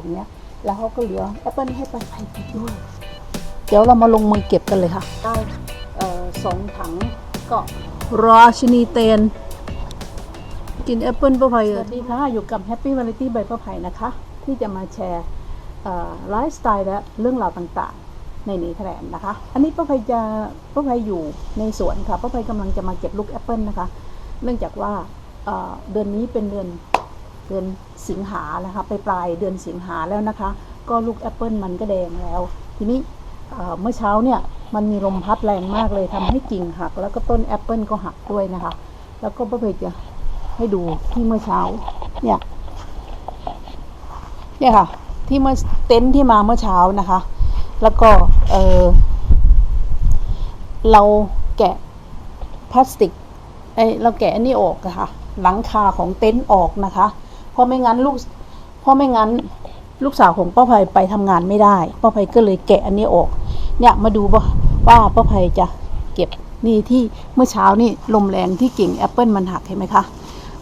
อย่างเงี้ยแล้วเขาก็เหลือแอปเปิลให้ไปไปกินด้วย เดี๋ยวเรามาลงมือเก็บกันเลยค่ะ ได้เอ่อสองถังก็ราชินีเตน กินแอปเปิลป้าไผ่สวัสดีค่ะอยู่กับ Happy Variety by ป้าไผ่นะคะ ที่จะมาแชร์ไลฟ์สไตล์และเรื่องราวต่างๆ ในเนเธอร์แลนด์นะคะ อันนี้ป้าไผ่จะป้าไผ่อยู่ในสวนค่ะป้าไผ่กำลังจะมาเก็บลูกแอปเปิลนะคะ เนื่องจากว่าเอ่อเดือนนี้เป็นเดือน เดือนสิงหานะคะไปปลายเดือนสิงหาแล้วนะคะ ก็ลูกแอปเปิลมันก็แดงแล้ว ทีนี้เมื่อเช้าเนี่ยมันมีลมพัดแรงมากเลยทำให้กิ่งหัก แล้วก็ต้นแอปเปิลก็หักด้วยนะคะ แล้วก็ป้าเพชรจะให้ดูที่เมื่อเช้าเนี่ยเนี่ยค่ะ ที่เมื่อเต็นท์ที่มาเมื่อเช้านะคะ แล้วก็เออเราแกะพลาสติกไอเราแกะอันนี้ออกะค่ะ หลังคาของเต็นท์ออกนะคะ ราะไม่งั้นลูกเพราะไม่งั้นลูกสาวของป้าภัยไปทำงานไม่ได้ป้าภัยก็เลยแกะอันนี้ออก เนี่ยมาดูว่าว่าป้าภัยจะเก็บนี่ที่เมื่อเช้านี่ลมแรงที่กิ่งแอปเปิลมันหักเห็นไหมคะ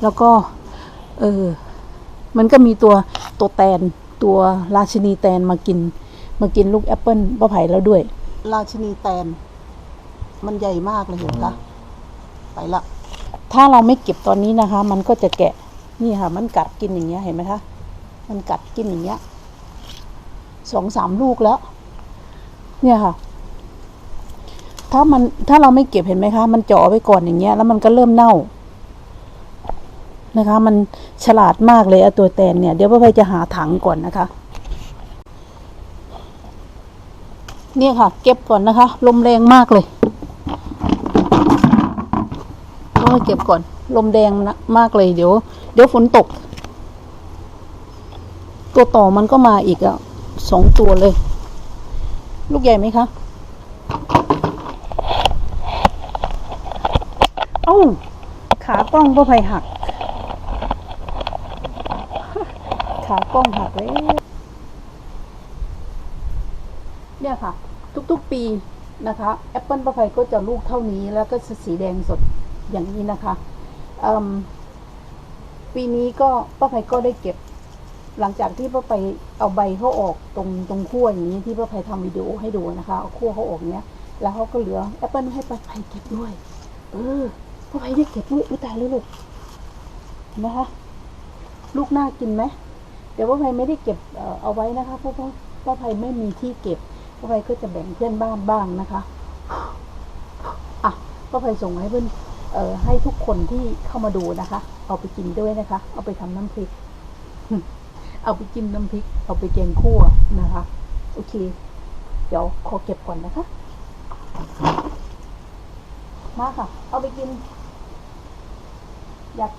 แล้วก็เออมันก็มีตัวตัวแตนตัวราชินีแตนมากิน มากินลูกแอปเปิลป้าภัยแล้วด้วย ราชินีแตน มันใหญ่มากเลยเห็นปะไปละ ถ้าเราไม่เก็บตอนนี้นะคะ มันก็จะแกะ นี่ค่ะ มันกัดกินอย่างเงี้ยเห็นไหมคะมันกัดกินอย่างเงี้ยสองสามลูกแล้ว เนี่ยค่ะ ถ้ามันถ้าเราไม่เก็บเห็นไหมคะ มันเจาะไว้ก่อนอย่างเงี้ย แล้วมันก็เริ่มเน่านะคะ มันฉลาดมากเลยอตัวแตนเนี่ย เดี๋ยวป้าไปจะหาถังก่อนนะคะ เนี่ยค่ะ เก็บก่อนนะคะ ลมแรงมากเลยต้องเก็บก่อน ลมแดงนะมากเลยเดี๋ยว เดี๋ยวฝนตก ตัวต่อมันก็มาอีกอะสองตัวเลย ลูกใหญ่ไหมคะ เอ้า ขากล้องป้าภัยหัก ขากล้องหักเลยเนี่ยค่ะ ทุกๆปีนะคะแอปเปิลป้าภัยก็จะลูกเท่านี้แล้วก็จะสีแดงสดอย่างนี้นะคะอืม ปีนี้ก็ป้าภัยก็ได้เก็บ หลังจากที่ป้าไปเอาใบเขาออกตรงตรงขั้วอย่างนี้ที่ป้าภัยทำวิดีโอให้ดูนะคะเอาขั้วเขาออกเนี้ยแล้วเขาก็เหลือแอปเปิลให้ป้าภัยเก็บด้วย เออป้าภัยได้เก็บด้วยอุ้ยตายเลยลูกเห็นไหมคะ ลูกน่ากินไหมเดี๋ยวป้าภัยไม่ได้เก็บเออเอาไว้นะคะเพราะว่าป้าภัยไม่มีที่เก็บป้าภัยก็จะแบ่งเพื่อนบ้านบ้างนะคะอะป้าภัยส่งให้เพื่อน ให้ทุกคนที่เข้ามาดูนะคะ เอาไปกินด้วยนะคะ เอาไปทำน้ำพริก เอาไปจิ้มน้ำพริก เอาไปแกงคั่วนะคะ โอเค เดี๋ยวขอเก็บก่อนนะคะ มาค่ะ เอาไปกิน อยาก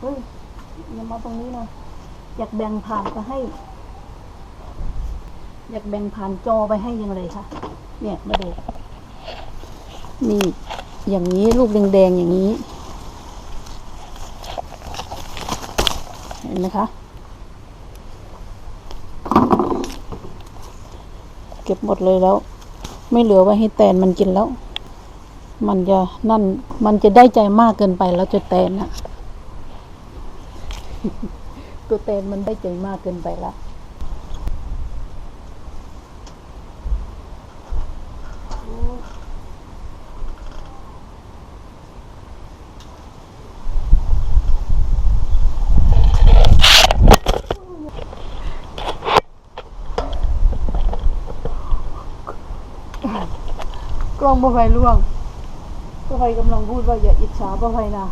เฮ้ยอย่ามาตรงนี้น่อยอยากแบ่งผ่านไปให้ อยากแบ่งผ่านจอไปให้ยังไงคะ เนี่ยมาดูนี่ อย่างนี้ลูกแดงๆอย่างนี้ เห็นไหมคะ เก็บหมดเลยแล้ว ไม่เหลือไว้ให้แตนมันกินแล้ว มันจะนั่น มันจะได้ใจมากเกินไปแล้วจะแตนอะตัวแตนมันได้ใจมากเกินไปและ กล้องบ่ไฟล่วงบ่ไฟกำลังพูดว่าอย่าอิจฉาบ่ไฟนะ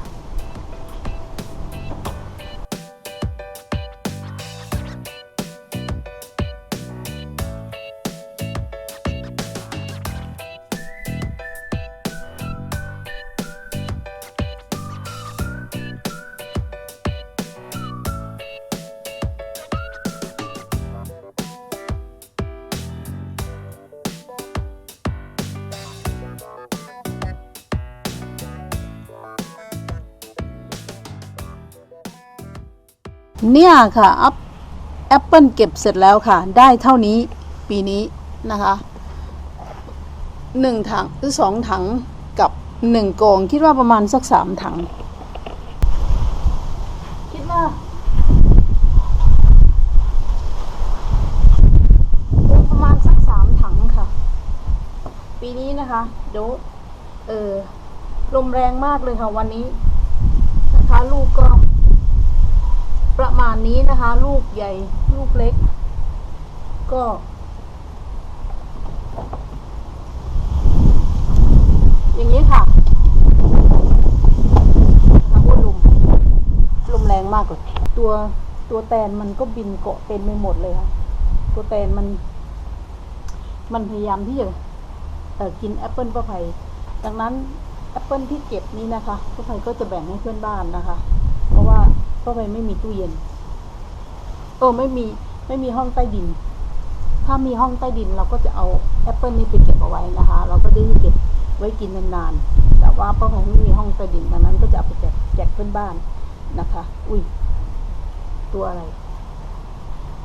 เนี่ยค่ะอัพแอปเปิลเก็บเสร็จแล้วค่ะ ได้เท่านี้ปีนี้นะคะหนึ่งถังหรือสองถังกับหนึ่งกอง คิดว่าประมาณสักสามถัง คิดว่าประมาณสักสามถังค่ะ ปีนี้นะคะเดี๋ยวเออลมแรงมากเลยค่ะวันนี้นะคะลูกก็ ประมาณนี้นะคะ ลูกใหญ่ ลูกเล็ก ก็ อย่างนี้ค่ะนะคะว่าลมลมแรงมากเลยตัวตัวแตนมันก็บินเกาะเต็มไปหมดเลยค่ะ ตัวแตนมัน มันพยายามที่จะกินแอปเปิลป้าไผ่ดังนั้นแอปเปิลที่เก็บนี้นะคะป้าไผ่ก็จะแบ่งให้เพื่อนบ้านนะคะ เพราะว่าป้าไผ่ไม่มีตู้เย็นเออไม่มีไม่มีห้องใต้ดิน ถ้ามีห้องใต้ดินเราก็จะเอาแอปเปิลนี้ไปเก็บเอาไว้นะคะ เราก็ได้เก็บไว้กินนานๆ แต่ว่าป้าไผ่ไม่มีห้องใต้ดินดังนั้นก็จะเอาไปแจกแจกเพื่อนบ้านนะคะ อุ้ยตัวอะไร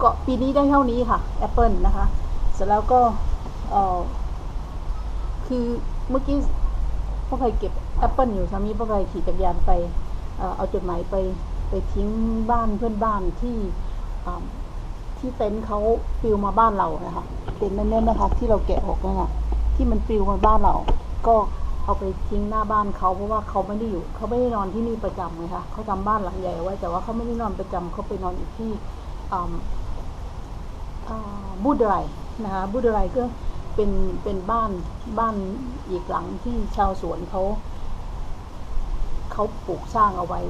ก็ปีนี้ได้เท่านี้ค่ะแอปเปิลนะคะ เสร็จแล้วก็เออคือเมื่อกี้พ่อไผ่เก็บแอปเปิลอยู่สามีพ่อไผ่ขี่จักรยานไป เอ่อเอาจดหมายไป ไปทิ้งบ้านเพื่อนบ้านที่ที่เต็นท์เขาปลิวมาบ้านเรานะคะเต็นท์นั่นๆนะคะที่เราแกะออกนั่นนะที่มันปลิวมาบ้านเรา ก็เอาไปทิ้งหน้าบ้านเขาเพราะว่าเขาไม่ได้อยู่เขาไม่ได้นอนที่นี่ประจำไงคะเขาจำบ้านหลังใหญ่ไว้แต่ว่าเขาไม่ได้นอนประจำเขาไปนอนอยู่ที่อ่าอ่าบูดไรนะคะบูดไรก็เป็นเป็นบ้านบ้านอีกหลังที่ชาวสวนเขาเขาปลูกสร้างเอาไว้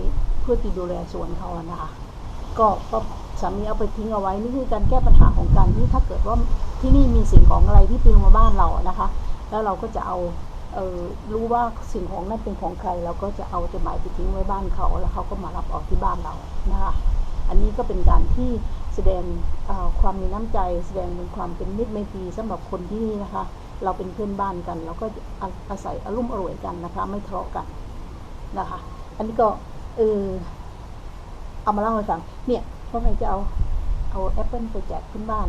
พื่อที่ดูแลสวนเขาอะนะคะ ก็ก็สามีเอาไปทิ้งเอาไว้นี่คือการแก้ปัญหาของการที่ถ้าเกิดว่าที่นี่มีสิ่งของอะไรที่ปลิวมาบ้านเรานะคะ แล้วเราก็จะเอาเออรู้ว่าสิ่งของนั้นเป็นของใคร เราก็จะเอาจดหมายไปทิ้งไว้บ้านเขา แล้วเขาก็มารับออกที่บ้านเรานะคะอันนี้ก็เป็นการที่แสดงความมีน้ำใจแสดงเป็นความเป็นมิตรไมตรีสำหรับคนที่นี่นะคะ เราเป็นเพื่อนบ้านกัน เราก็อาอาศัยอารมณ์อร่วยกันนะคะ ไม่ทะเลาะกันนะคะ อันนี้ก็ เออ เอามาเล่าให้ฟัง เนี่ยพ่อใครจะเอา เอาแอปเปิลไปแจกเพื่อนบ้าน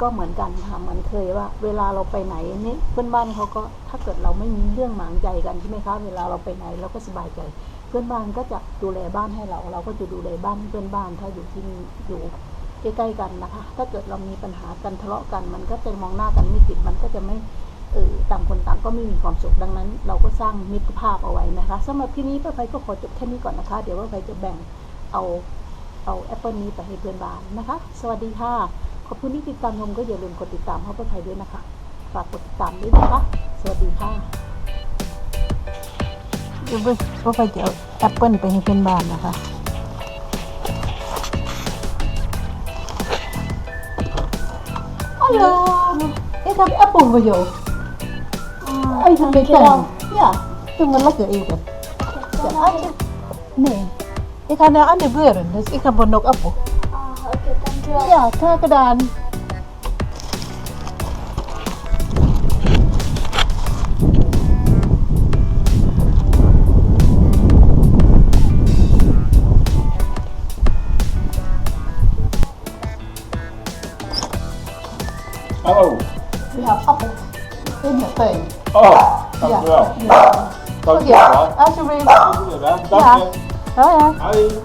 ก็เหมือนกันค่ะเหมือนเคยว่า เวลาเราไปไหนนี่เพื่อนบ้านเขาก็ถ้าเกิดเราไม่มีเรื่องหมางใจกันใช่ไหมคะเวลาเราไปไหนเราก็สบายใจ เพื่อนบ้านก็จะดูแลบ้านให้เรา เราก็จะดูแลบ้านเพื่อนบ้าน ถ้าอยู่ที่นี่อยู่ใกล้ๆกันนะคะ ถ้าเกิดเรามีปัญหากันทะเลาะกัน มันก็จะมองหน้ากันไม่ติด มันก็จะไม่ เออต่างคนต่างก็ไม่มีความสุขดังนั้น เราก็สร้างมิตรภาพเอาไว้นะคะสำหรับที่นี้ป้าไพก็ขอจบแค่นี้ก่อนนะคะ เดี๋ยวป้าไพจะแบ่งเอาเอาแอปเปิลนี้ไปให้เพื่อนบ้านนะคะ สวัสดีค่ะ ขอบคุณที่ติดตามชมก็อย่าลืมกดติดตามให้ป้าไพด้วยนะคะฝากกดติดตามด้วยนะคะ สวัสดีค่ะเดี๋ยวป้าไฟจะเอาแอปเปิลไปให้เพื่อนบ้านนะคะ Hallo, ik heb appel voor jou. Even bestellen. Ja, doen we lekker ơi thằng Việt Nam 야 tumulak yung ikot ne ikan na ano ba yun nas ikan bonok apo ya ta kadan Hello. We have apple. 哦，大哥，大哥，哪里？